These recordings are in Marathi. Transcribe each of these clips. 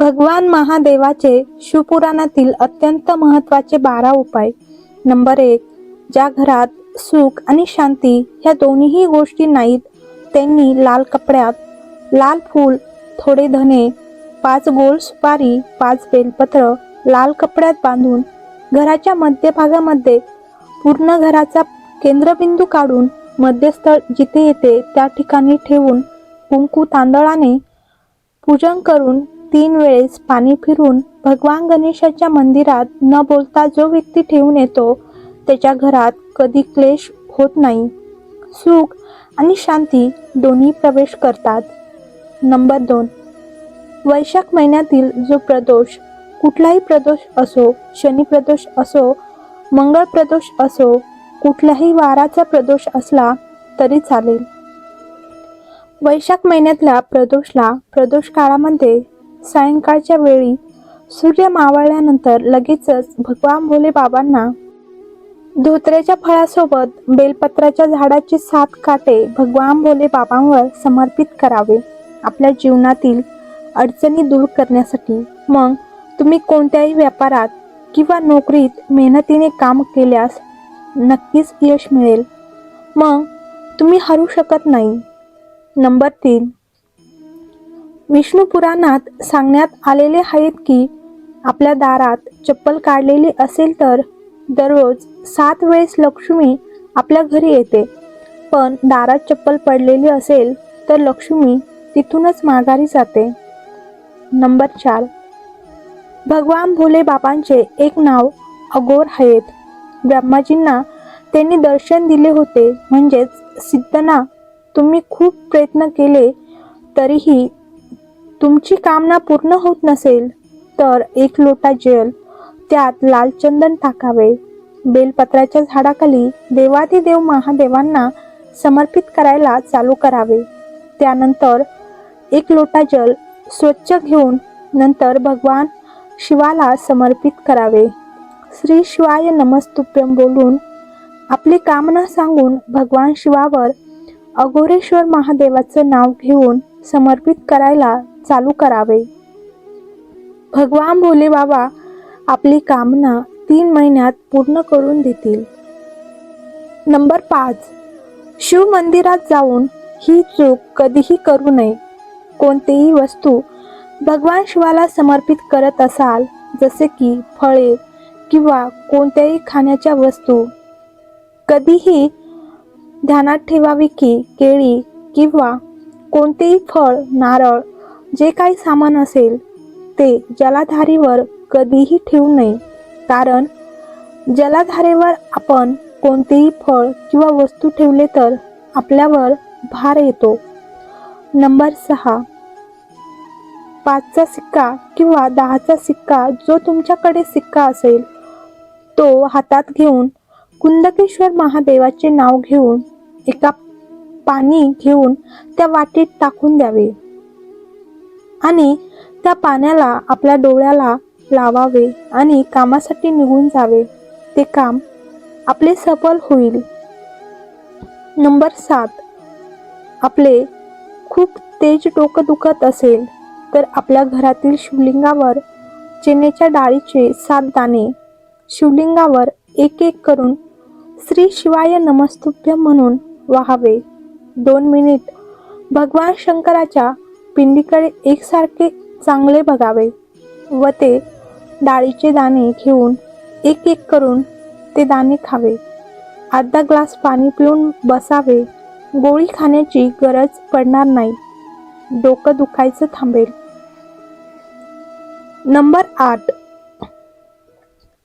भगवान महादेवाचे शिवपुराणातील अत्यंत महत्त्वाचे बारा उपाय. नंबर एक ज्या घरात सुख आणि शांती ह्या दोन्हीही गोष्टी नाहीत त्यांनी लाल कपड्यात लाल फूल थोडे धने पाच गोल सुपारी पाच बेलपत्र लाल कपड्यात बांधून घराच्या मध्यभागामध्ये पूर्ण घराचा केंद्रबिंदू काढून मध्यस्थळ जिथे येते त्या ठिकाणी ठेवून कुंकू तांदळाने पूजन करून तीन वेळेस पाणी फिरून भगवान गणेशाच्या मंदिरात न बोलता जो व्यक्ती ठेवून येतो त्याच्या घरात कधी क्लेश होत नाही. सुख आणि शांती दोन्ही प्रवेश करतात. नंबर दोन. वैशाख महिन्यातील जो प्रदोष कुठलाही प्रदोष असो शनी प्रदोष असो मंगळ प्रदोष असो कुठल्याही वाराचा प्रदोष असला तरी चालेल. वैशाख महिन्यातल्या प्रदोषला प्रदोष काळामध्ये सायंकाळच्या वेळी सूर्य मावळल्यानंतर लगेचच भगवान भोले बाबांना धोत्र्याच्या फळासोबत बेलपत्राच्या झाडाची सात काटे भगवान भोले बाबांवर समर्पित करावे. आपल्या जीवनातील अडचणी दूर करण्यासाठी मग तुम्ही कोणत्याही व्यापारात किंवा नोकरीत मेहनतीने काम केल्यास नक्कीच यश मिळेल. मग तुम्ही हरू शकत नाही. नंबर तीन विष्णू पुराणात सांगण्यात आलेले आहेत की आपल्या दारात चप्पल काढलेली असेल तर दररोज सात वेळेस लक्ष्मी आपल्या घरी येते. पण दारात चप्पल पडलेली असेल तर लक्ष्मी तिथूनच माघारी जाते. नंबर चार. भगवान भोले बाबांचे एक नाव अगोर आहेत. ब्रह्माजींना त्यांनी दर्शन दिले होते. म्हणजेच सिद्धना तुम्ही खूप प्रयत्न केले तरीही तुमची कामना पूर्ण होत नसेल तर एक लोटा जल त्यात लाल चंदन टाकावे. बेलपत्राच्या झाडाखाली देवाधिदेव महादेवांना समर्पित करायला चालू करावे. त्यानंतर एक लोटा जल स्वच्छ घेऊन नंतर भगवान शिवाला समर्पित करावे. श्री शिवाय नमस्तुभ्यम बोलून आपली कामना सांगून भगवान शिवावर अघोरेश्वर महादेवाचं नाव घेऊन समर्पित करायला चालू करावे. भगवान भोले बाबा आपली कामना तीन महिन्यात पूर्ण करून देतील. नंबर पाच. शिव मंदिरात जाऊन ही चूक कधीही करू नये. कोणतीही वस्तू भगवान शिवाला समर्पित करत असाल जसे की फळे किंवा कोणत्याही खाण्याच्या वस्तू कधीही ध्यानात ठेवावी की केळी किंवा कोणतेही फळ नारळ जे काही सामान असेल ते जलाधारीवर कधीही ठेवू नये. कारण जलाधारेवर आपण कोणतेही फळ किंवा वस्तू ठेवले तर आपल्यावर भार येतो. नंबर सहा. पाचचा सिक्का किंवा दहाचा सिक्का जो तुमच्याकडे सिक्का असेल तो हातात घेऊन कुंदकेश्वर महादेवाचे नाव घेऊन एका पाणी घेऊन त्या वाटीत टाकून द्यावे. आणि त्या पाण्याला आपल्या डोळ्याला लावावे आणि कामासाठी निघून जावे. ते काम आपले सफल होईल. नंबर सात. आपले खूप तेज डोकं दुखत असेल तर आपल्या घरातील शिवलिंगावर चेनेच्या डाळीचे सात दाणे शिवलिंगावर एक एक करून श्री शिवाय नमस्तुभ्य म्हणून वाहावे. दोन मिनिट. भगवान शंकराच्या पिंडीकडे एकसारखे चांगले बघावे व ते डाळीचे दाणे घेऊन एक एक करून ते दाणे खावे. अर्धा ग्लास पाणी पिऊन बसावे. गोळी खाण्याची गरज पडणार नाही. डोकं दुखायचं थांबेल. नंबर आठ.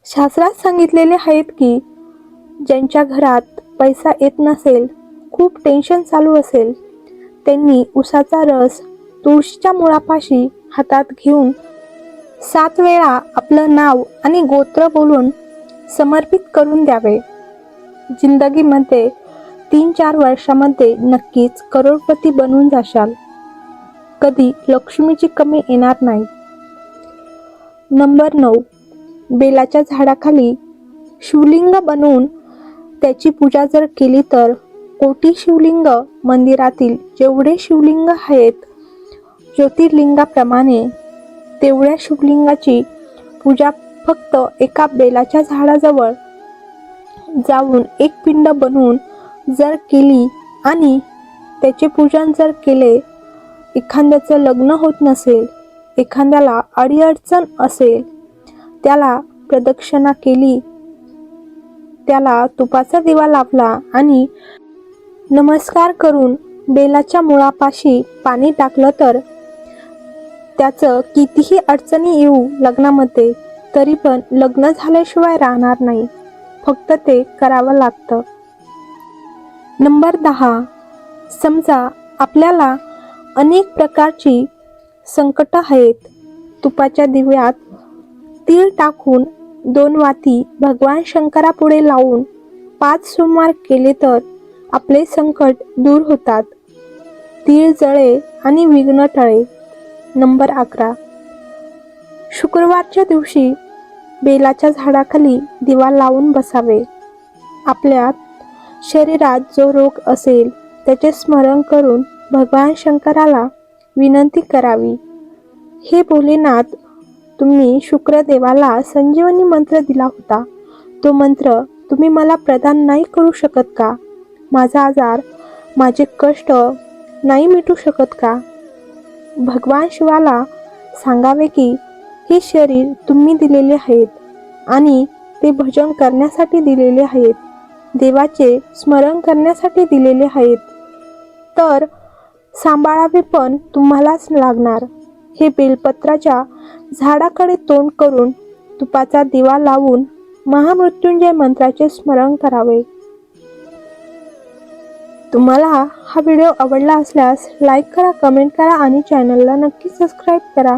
शास्त्रात सांगितलेले आहेत की ज्यांच्या घरात पैसा येत नसेल खूप टेन्शन चालू असेल. त्यांनी उसाचा रस तुळशीच्या मुळापाशी हातात घेऊन सात वेळा आपलं नाव आणि गोत्र बोलून समर्पित करून द्यावे. जिंदगीमध्ये तीन चार वर्षामध्ये नक्कीच करोडपती बनून जाशाल. कधी लक्ष्मीची कमी येणार नाही. नंबर नऊ. बेलाच्या झाडाखाली शिवलिंग बनवून त्याची पूजा जर केली तर कोटी शिवलिंग मंदिरातील जेवढे शिवलिंग आहेत ज्योतिर्लिंगाप्रमाणे तेवढ्या शिवलिंगाची पूजा फक्त एका बेलाच्या झाडाजवळ जाऊन एक पिंड बनवून जर केली आणि त्याचे पूजन जर केले एखाद्याचं लग्न होत नसेल एखाद्याला अडीअडचण असेल त्याला प्रदक्षिणा केली त्याला तुपाचा दिवा लावला आणि नमस्कार करून बेलाच्या मुळापाशी पाणी टाकलं तर? त्याचं कितीही अडचणी येऊ लग्नामध्ये तरी पण लग्न झाल्याशिवाय राहणार नाही. फक्त ते करावं लागतं. नंबर दहा. समजा आपल्याला अनेक प्रकारची संकटं आहेत. तुपाच्या दिव्यात तीळ टाकून दोन वाती भगवान शंकरापुढे लावून पाच सोमवार केले तर? आपले संकट दूर होतात. तीळ जळे आणि विघ्न टळे. नंबर अकरा. शुक्रवारच्या दिवशी बेलाच्या झाडाखाली दिवा लावून बसावे. आपल्या शरीरात जो रोग असेल त्याचे स्मरण करून भगवान शंकराला विनंती करावी. हे भोलेनाथ तुम्ही शुक्रदेवाला संजीवनी मंत्र दिला होता. तो मंत्र तुम्ही मला प्रदान नाही करू शकत का? माझा आजार माझे कष्ट नाही मिटू शकत का? भगवान शिवाला सांगावे की हे शरीर तुम्ही दिलेले आहेत आणि ते भजन करण्यासाठी दिलेले आहेत. देवाचे स्मरण करण्यासाठी दिलेले आहेत. तर सांभाळावे पण तुम्हालाच लागणार. हे बेलपत्राच्या झाडाकडे तोंड करून तुपाचा दिवा लावून महामृत्युंजय मंत्राचे स्मरण करावे. तुम्हाला हा व्हिडिओ आवडला असल्यास लाईक करा कमेंट करा आणि चॅनलला नक्की सबस्क्राईब करा.